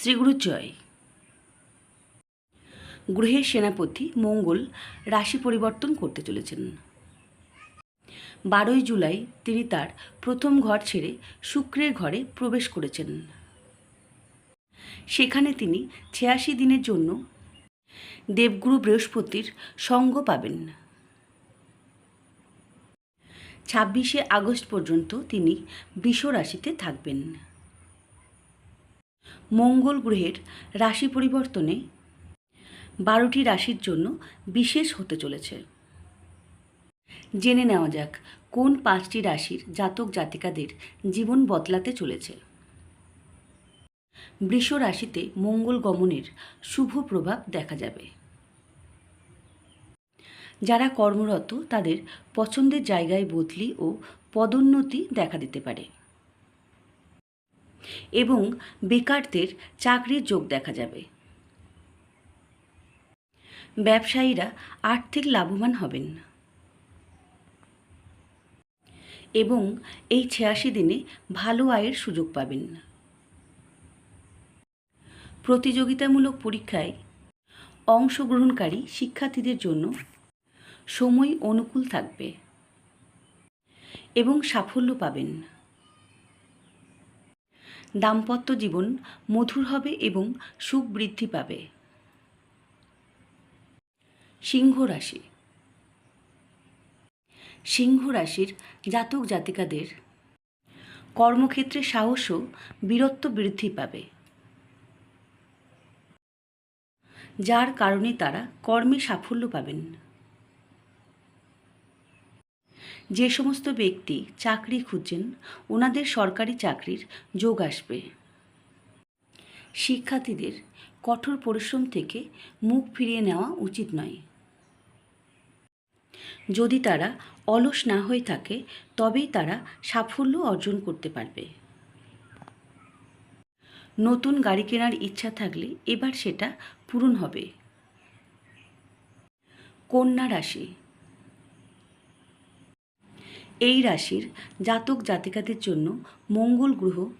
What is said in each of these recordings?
শ্রীগুরু জয় গ্রহের সেনাপতি মঙ্গল রাশি পরিবর্তন করতে চলেছেন। বারোই জুলাই তিনি তার প্রথম ঘর ছেড়ে শুক্রের ঘরে প্রবেশ করেছেন। সেখানে তিনি ছিয়াশি দিনের জন্য দেবগুরু বৃহস্পতির সঙ্গ পাবেন। ছাব্বিশে আগস্ট পর্যন্ত তিনি বৃষ রাশিতে থাকবেন। মঙ্গল গ্রহের রাশি পরিবর্তনে বারোটি রাশির জন্য বিশেষ হতে চলেছে। জেনে নেওয়া যাক, কোন পাঁচটি রাশির জাতক জাতিকাদের জীবন বদলাতে চলেছে? বৃষ রাশিতে মঙ্গল গমনের শুভ প্রভাব দেখা যাবে। যারা কর্মরত তাদের পছন্দের জায়গায় বদলি ও পদোন্নতি দেখা দিতে পারে। এবং বেকারদের চাকরির যোগ দেখা যাবে। ব্যবসায়ীরা আর্থিক লাভবান হবেন। এবং এই ছিয়াশি দিনে ভালো আয়ের সুযোগ পাবেন। প্রতিযোগিতামূলক পরীক্ষায় অংশগ্রহণকারী শিক্ষার্থীদের জন্য সময় অনুকূল থাকবে এবং সাফল্য পাবেন। দাম্পত্য জীবন মধুর হবে এবং সুখ বৃদ্ধি পাবে। সিংহ রাশি। সিংহ রাশির জাতক জাতিকাদের কর্মক্ষেত্রে সাহস ও বীরত্ব বৃদ্ধি পাবে। যার কারণে তারা কর্মে সাফল্য পাবেন। যে সমস্ত ব্যক্তি চাকরি খুঁজছেন, ওনাদের সরকারি চাকরির যোগ আসবে। শিক্ষার্থীদের কঠোর পরিশ্রম থেকে মুখ ফিরিয়ে নেওয়া উচিত নয়। যদি তারা অলস না হয়ে থাকে, তবেই তারা সাফল্য অর্জন করতে পারবে। নতুন গাড়ি কেনার ইচ্ছা থাকলে এবার সেটা পূরণ হবে। কন্যা রাশি এই রাশির জাতক জাতিকাদের জন্য মঙ্গল গ্রহ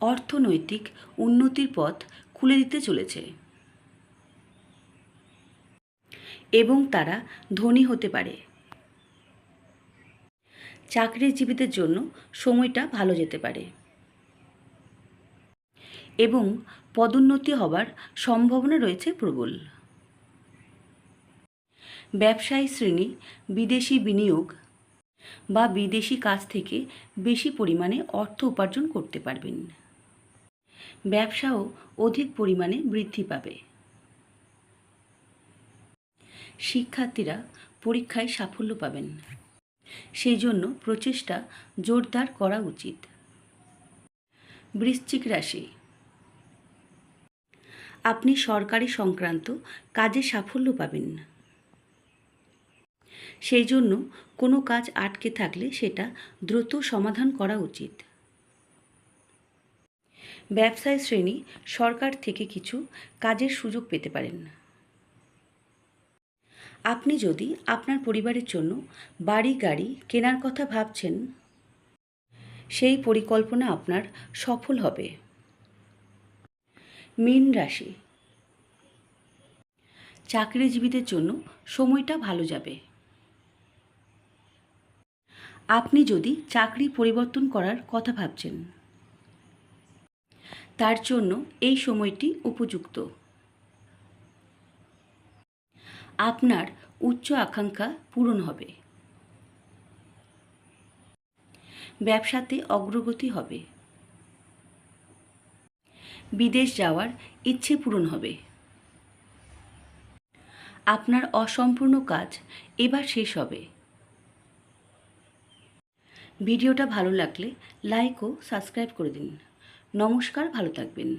অর্থনৈতিক উন্নতির পথ খুলে দিতে চলেছে। এবং তারা ধনী হতে পারে। চাকরিজীবীদের জন্য সময়টা ভালো যেতে পারে। এবং পদোন্নতি হবার সম্ভাবনা রয়েছে প্রবল। ব্যবসায়ী শ্রেণি, বিদেশি বিনিয়োগ বা বিদেশি কাজ থেকে বেশি পরিমাণে অর্থ উপার্জন করতে পারবেন। ব্যবসাও অধিক পরিমাণে বৃদ্ধি পাবে। শিক্ষার্থীরা পরীক্ষায় সাফল্য পাবেন। সেই জন্য প্রচেষ্টা জোরদার করা উচিত। বৃশ্চিক রাশি। আপনি সরকারি সংক্রান্ত কাজে সাফল্য পাবেন। সেই জন্য কোনো কাজ আটকে থাকলে সেটা দ্রুত সমাধান করা উচিত। ব্যবসায় শ্রেণি সরকার থেকে কিছু কাজের সুযোগ পেতে পারেন। আপনি যদি আপনার পরিবারের জন্য বাড়ি গাড়ি কেনার কথা ভাবছেন, সেই পরিকল্পনা আপনার সফল হবে। মীন রাশি। চাকরিজীবীদের জন্য সময়টা ভালো যাবে। আপনি যদি চাকরি পরিবর্তন করার কথা ভাবছেন, তার জন্য এই সময়টি উপযুক্ত। আপনার উচ্চ আকাঙ্ক্ষা পূরণ হবে। ব্যবসাতে অগ্রগতি হবে। বিদেশ যাওয়ার ইচ্ছে পূরণ হবে। আপনার অসম্পূর্ণ কাজ এবার শেষ হবে। ভিডিওটা ভালো লাগলে লাইক ও সাবস্ক্রাইব করে দিন। নমস্কার ভালো থাকবেন।